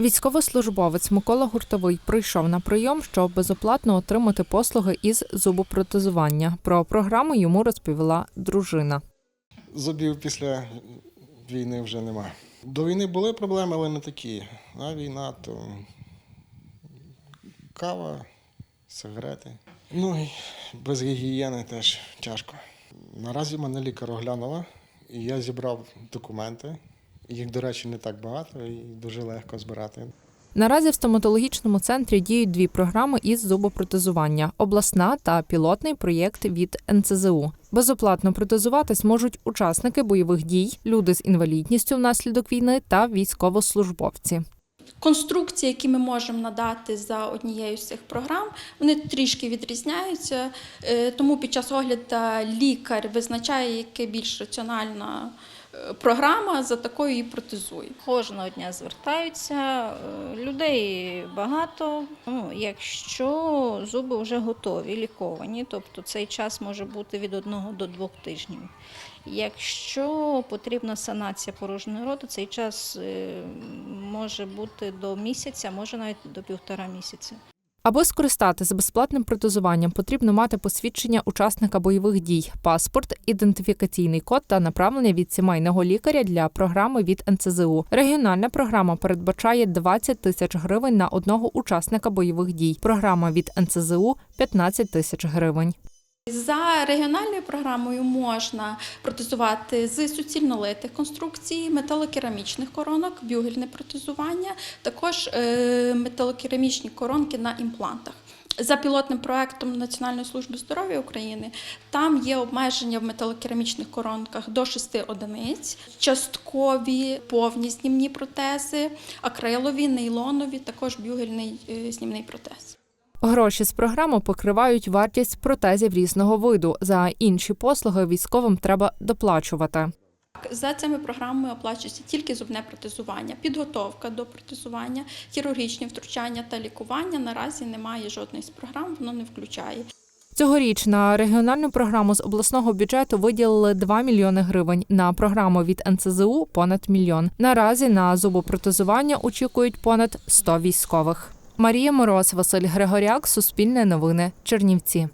Військовослужбовець Микола Гуртовий прийшов на прийом, щоб безоплатно отримати послуги із зубопротезування. Про програму йому розповіла дружина. Зубів після війни вже нема. До війни були проблеми, але не такі. А війна то кава, сигарети. Ну і без гігієни теж тяжко. Наразі мене лікар оглянула, і я зібрав документи. Їх, до речі, не так багато і дуже легко збирати. Наразі в стоматологічному центрі діють дві програми із зубопротезування: обласна та пілотний проєкт від НЦЗУ. Безоплатно протезуватись можуть учасники бойових дій, люди з інвалідністю внаслідок війни та військовослужбовці. Конструкції, які ми можемо надати за однією з цих програм, вони трішки відрізняються, е, тому під час огляду лікар визначає, яка більш раціональна е, програма, за такою її протезує. Кожного дня звертаються, е, людей багато. Ну, якщо зуби вже готові, ліковані, тобто цей час може бути від одного до двох тижнів. Якщо потрібна санація порожнього роту, цей час е, може бути до місяця, може навіть до півтора місяця. Аби скористатися безплатним протезуванням, потрібно мати посвідчення учасника бойових дій, паспорт, ідентифікаційний код та направлення від сімейного лікаря для програми від НЦЗУ. Регіональна програма передбачає 20 тисяч гривень на одного учасника бойових дій. Програма від НЦЗУ 15 тисяч гривень. За регіональною програмою можна протезувати з суцільнолитих конструкцій, металокерамічних коронок, бюгельне протезування, також е, металокерамічні коронки на імплантах. За пілотним проектом Національної служби здоров'я України там є обмеження в металокерамічних коронках до 6 одиниць, часткові повні знімні протези, акрилові, нейлонові, також бюгельний е, знімний протез. Гроші з програми покривають вартість протезів різного виду. За інші послуги військовим треба доплачувати. За цими програмами оплачується тільки зубне протезування, підготовка до протезування, хірургічні втручання та лікування. Наразі немає жодної з програм, воно не включає. Цьогоріч на регіональну програму з обласного бюджету виділили 2 мільйони гривень. На програму від НЦЗУ понад мільйон. Наразі на зубопротезування очікують понад 100 військових. Марія Мороз, Василь Григоряк, Суспільне новини, Чернівці.